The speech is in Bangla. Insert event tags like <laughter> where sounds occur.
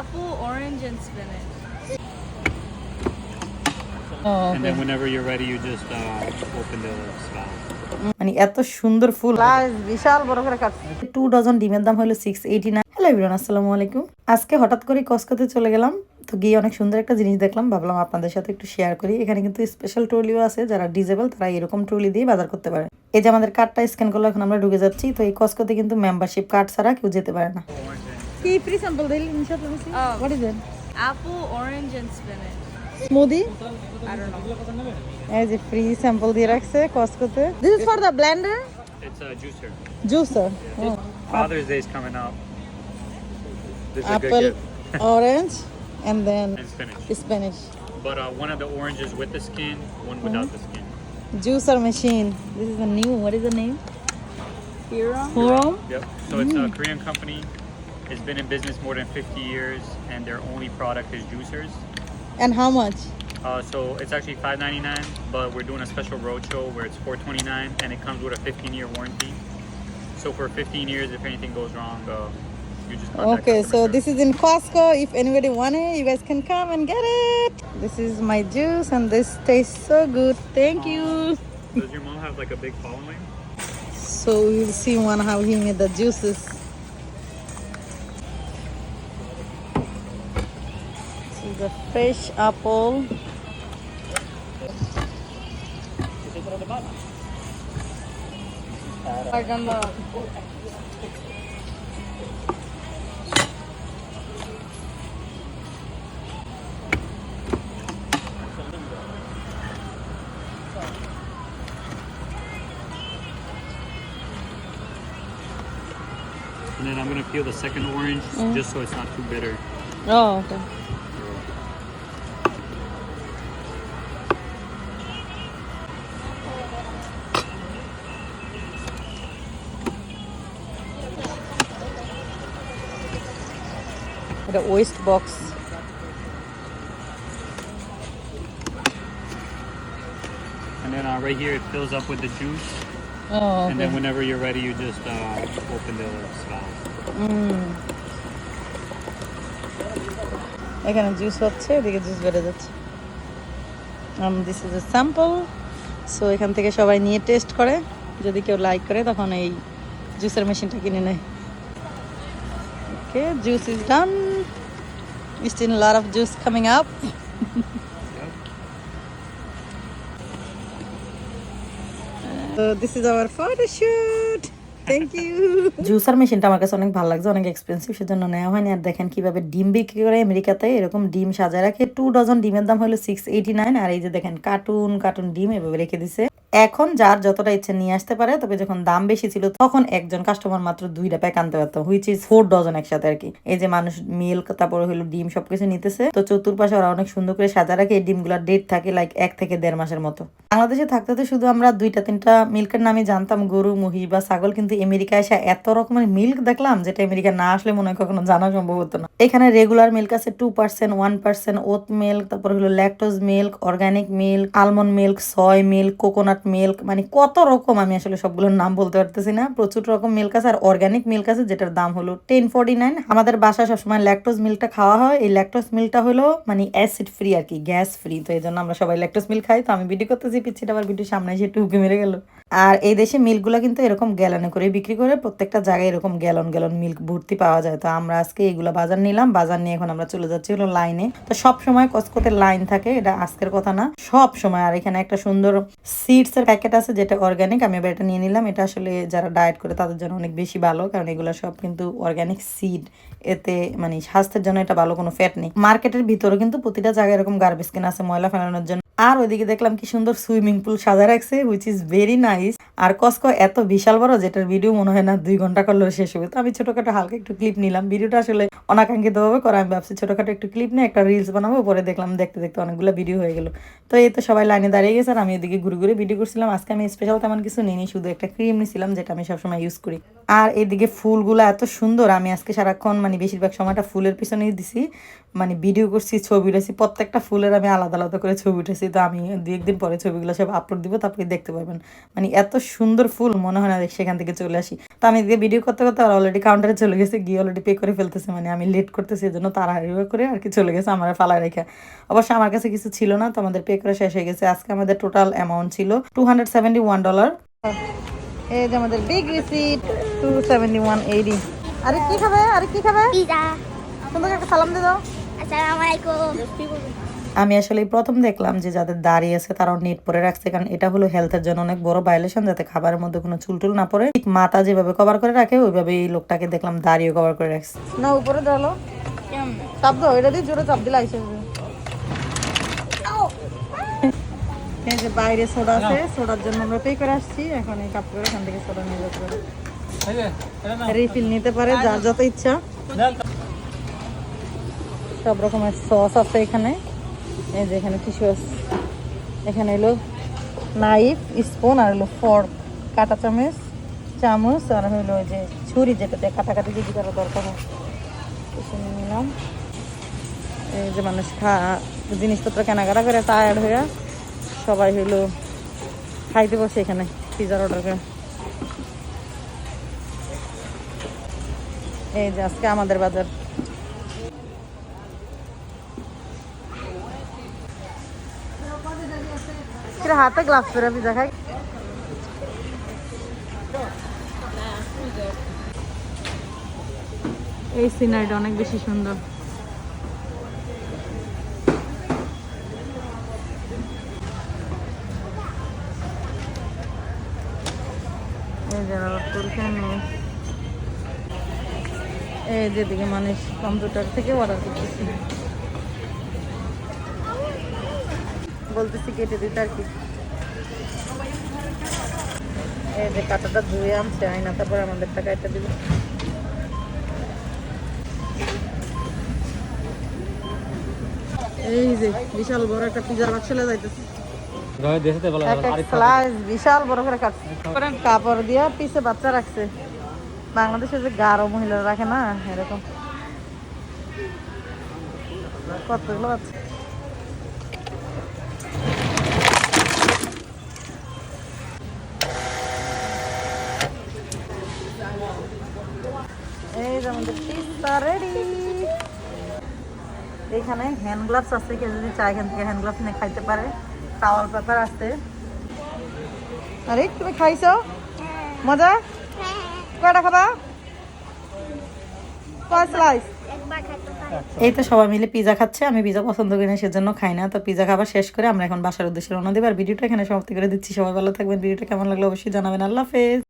Apple, orange, and spinach. Oh, And then whenever you're ready, you just uh, open the spout. মানে এত সুন্দর ফুল। বিশাল বড় করে কাটছে। টু ডজন ডিমের দাম হলো six eighty nine hello Ibran আসসালামু আলাইকুম। আজকে হঠাৎ করে কসকোতে চলে গেলাম তো গিয়ে অনেক সুন্দর একটা জিনিস দেখলাম। ভাবলাম আপনাদের সাথে একটু শেয়ার করি। এখানে কিন্তু স্পেশাল ট্রলিও আছে যারা ডিজেবল তারা এরকম ট্রলি দিয়ে বাজার করতে পারে। এই যে আমাদের কার্ডটা স্ক্যান করলে এখন আমরা ঢুকে যাচ্ছি। তো এই কসকোতে কিন্তু মেম্বারশিপ কার্ড ছাড়া কেউ যেতে পারে না। কি ফ্রি স্যাম্পল দিল ইনশাআল্লাহ Oh. What is it Apple, orange, and spinach. Smoothie I don't know. এই যে ফ্রি স্যাম্পল দিয়ে রাখছে কসকোতে this is for the blender It's a juicer. Juicer Father's Day is coming up. This is a apple, good gift. <laughs> orange, and then and spinach. Spanish. But uh, one of the oranges with the skin, one without the skin. Juicer machine. This is a new. What is the name? Hero. Hurom. Yep. So it's a Korean company. It's been in business more than 50 years, and their only product is juicers. And how much? Uh, so it's actually 5.99, but we're doing a special roadshow where it's 4.29, and it comes with a 15-year warranty. So for 15 years, if anything goes wrong, uh, you just Okay, so this is in Costco. If anybody want it, you guys can come and get it. This is my juice, and this tastes so good. Thank you. Does your mom have like a big following? So we'll see one how he made the juices. This is the fresh apple. Like on the And then I'm gonna peel the second orange mm. just so it's not too bitter. Oh, okay. The waste box. And then uh, right here it fills up with the juice. Oh, And then okay. whenever you're ready, you just uh, open the spout. এখানে জুস হচ্ছে এদিকে জুস বেড়ে যাচ্ছে this is a sample so এখান থেকে সবাই নিয়ে টেস্ট করে যদি কেউ লাইক করে তখন এই জুসের মেশিনটা কিনে নেয় okay juice is done still lot of juice coming up So, this is our photo shoot. Thank you juicer মেশিনটা আমার কাছে অনেক ভালো লাগছে, অনেক এক্সপেন্সিভ সেজন্য নেওয়া হয়নি। আর দেখেন কীভাবে ডিম বিক্রি করে আমেরিকাতে, এরকম ডিম সাজায় রাখে। টু ডজন ডিমের দাম হলো সিক্স এইটি নাইন আর এই যে দেখেন কার্টুন কার্টুন ডিম এভাবে রেখে দিছে। এখন যার যতটা ইচ্ছে নিয়ে আসতে পারে, তবে যখন দাম বেশি ছিল, তখন একজন কাস্টমার মাত্র দুইটা প্যাক আনতে পারতো হুইচ ইজ ফোর ডজন একসাথে আর কি। এই যে মানুষ মিল্ক তারপরে হলো ডিম সবকিছু নিতেছে, তো চতুর্পাশে ওরা অনেক সুন্দর করে সাজা রাখে, এই ডিমগুলোর ডেট থাকে লাইক এক থেকে দেড় মাসের মতো। বাংলাদেশে থাকতে তো শুধু আমরা দুইটা তিনটা মিল্কের নামে জানতাম, গরু, মহিষ বা ছাগল, কিন্তু আমেরিকা এসে এত রকমের মিল্ক দেখলাম, যেটা আমেরিকা না আসলে মনে হয় কখনো জানা সম্ভব হতো না। এখানে রেগুলার মিল্ক আছে two percent one percent oat milk তারপর হলো lactose milk organic milk almond milk soy milk coconut milk মানে কত রকম আমি আসলে সবগুলোর নাম বলতে পারতেছি না। প্রচুর রকম মিল্ক আছে আর অর্গ্যানিক মিল্ক আছে, যেটার দাম হলো টেন ফর্টি নাইন আমাদের বাসায় সবসময় ল্যাকটোজ মিল্কটা খাওয়া হয়। এই ল্যাকটোজ মিল্কটা হলো মানে অ্যাসিড ফ্রি আর কি গ্যাস ফ্রি তো এই জন্য আমরা সবাই ল্যাকটোজ মিল্ক খাই। তো আমি ভিডিও করতেছি, পিচ্ছিটা আবার ভিডিও সামনে এসে একটু মেরে গেল। আর এই দেশে মিল্কগুলো কিন্তু এরকম গ্যালনে করে বিক্রি করে প্রত্যেকটা জায়গায় এরকম গ্যালন গ্যালন মিল্ক ভর্তি পাওয়া যায়। তো আমরা আজকে এগুলো বাজার নিলাম, বাজার নিয়ে এখন আমরা চলে যাচ্ছি হলো লাইনে। তো সব সময় কসকোতে লাইন থাকে, এটা আজকের কথা না। সব সময়, আর এখানে একটা সুন্দর সিডস এর প্যাকেট আছে যেটা অর্গানিক আমি এবার এটা নিয়ে নিলাম। এটা আসলে যারা ডায়েট করে তাদের জন্য অনেক বেশি ভালো, কারণ এগুলো সব কিন্তু অর্গানিক সিড এতে মানে স্বাস্থ্যের জন্য এটা ভালো কোনো ফ্যাট নেই। মার্কেটের ভিতরে কিন্তু প্রতিটা জায়গায় এরকম গার্বেজ কেনা আছে, ময়লা ফেলানোর জন্য। আর ওইদিকে দেখলাম কি সুন্দর সুইমিং পুল সাজা রাখছে হুইচ ইজ ভেরি নাইস আর কসকো এত বিশাল বড়, যেটার ভিডিও মনে হয় না দুই ঘণ্টা করলেও শেষ হবে। তো আমি ছোটখাটো হালকা একটু ক্লিপ নিলাম। ভিডিওটা আসলে অনাকাঙ্ক্ষিত ভাবে করা আমি ভাবছি ছোটখাটো একটু ক্লিপ নিয়ে একটা রিলস বানাবো, পরে দেখলাম দেখতে দেখতে অনেকগুলো ভিডিও হয়ে গেল। তো এই তো সবাই লাইনে দাঁড়িয়ে গেছে, আর আমি এদিকে ঘুরে ঘুরে ভিডিও করছিলাম। আজকে আমি স্পেশাল তেমন কিছু নিইনি, শুধু একটা ক্রিম নিছিলাম, যেটা আমি সবসময় ইউজ করি। আর এদিকে ফুলগুলো এত সুন্দর, আমি আজকে সারাক্ষণ মানে বেশিরভাগ সময়টা ফুলের পিছনেই দিছি। মানে ভিডিও করছি ছবি উঠেছি প্রত্যেকটা ফুলের আমি আলাদা আলাদা করে ছবি উঠেছি। তো আমি দু একদিন পরে ছবিগুলো সব আপলোড দিব তারপরে দেখতে পারবেন। মানে এত সুন্দর ফুল মনে হয় না সেখান থেকে চলে আসি। তো আমি দিয়ে ভিডিও করতে করতে অলরেডি কাউন্টারে চলে গেছে গিয়ে অলরেডি পে করে ফেলতেছে। মানে আমি লেট করতেছি এই জন্য তাড়াহাড়ি করে আর কি চলে গেছে আমার ফালায় রেখে। অবশ্য আমার কাছে কিছু ছিল না তো আমাদের পে করে শেষ হয়ে গেছে। আজকে আমাদের টোটাল অ্যামাউন্ট ছিল two hundred seventy one dollar এই যে আমাদের big receipt two seventy one eighty আরে কি খাবে? আরে কি খাবে? তোমাকে একটা সালাম দিয়ে দাও। আমি আসলে প্রথম দেখলাম যে যাদের দাঁড়িয়ে আছে তারাও নেট পরে রাখছে কারণ এটা হলো হেলথের জন্য অনেক বড় ভায়োলেশন যাতে খাবারের মধ্যে কোনো চুলটুল না পড়ে। ঠিক মাথা যেভাবে কভার করে রাখে ওইভাবে এই লোকটাকে দেখলাম দাঁড়িয়ে কভার করে রাখছে। না উপরে ধরলো চাপ দাও এটা দিয়ে জোরে চাপ দিলে আইসে <laughs> এই যে বাইরে সোডা আছে সোডার জন্য আমরা পে করে আসছি। এখন এই কাপ করে এখান থেকে সোডা নিয়ে পারে রিফিল নিতে পারে যার যত ইচ্ছা। সব রকমের সস আছে এখানে। এই যে এখানে আছে। এখানে এলো নাইফ স্পুন আর হলো ফর্ক কাটা চামচ চামচ, আর হলো যে ছুরি যেটাতে কাটাকাটি যদি কারও দরকার হয়। কিছু নিলাম। এই যে মানুষ খা জিনিসপত্র কেনাকাটা করে টায়ার্ড হয়ে সবাই হইল খাইতে বসে এখানে পিজার অর্ডার করে। এই যে আজকে আমাদের বাজার। কিরে হাতে গ্লাভস পরে পিজা খাই এই সিনারিটা অনেক বেশি সুন্দর। এই যেদিকে মানুষ কম্পিউটার থেকে অর্ডার করতেছি। বলতেছি কেটে দিতে আর কি। এই যে কাটাটা ধুয়ে আনছে আইনা তারপর আমাদের টাকা এটা দিবে। এই যে বিশাল বড় একটা পিজার বাক্স চলে যাইতেছে। বিশাল বড় করে কাটছে। কাপড় দিয়া পিছে বাচ্চা রাখছে। বাংলাদেশে যে গারো মহিলারা রাখে না এরকম। কতগুলো আছে এই যে আমাদের পিস্তা রেডি এখানে হ্যান্ড গ্লাভস আছে, কেউ যদি চায় এখান থেকে হ্যান্ড গ্লাভস নিয়ে খাইতে পারে। টাওয়াল পেপার আছে। আরে, তুমি খাইছো? মজা? কয়টা খাবা? কয় স্লাইস এই তো সবাই মিলে পিজা খাচ্ছে, আমি পিজা পছন্দ করি না, সেজন্য খাই না। তো পিজা খাবার শেষ করে আমরা এখন বাসার উদ্দেশ্যে রওনা দেবো। আর ভিডিওটা এখানে সমাপ্তি করে দিচ্ছি। সবাই ভালো থাকবেন। ভিডিওটা কেমন লাগল অবশ্যই জানাবেন। আল্লাহ হাফেজ।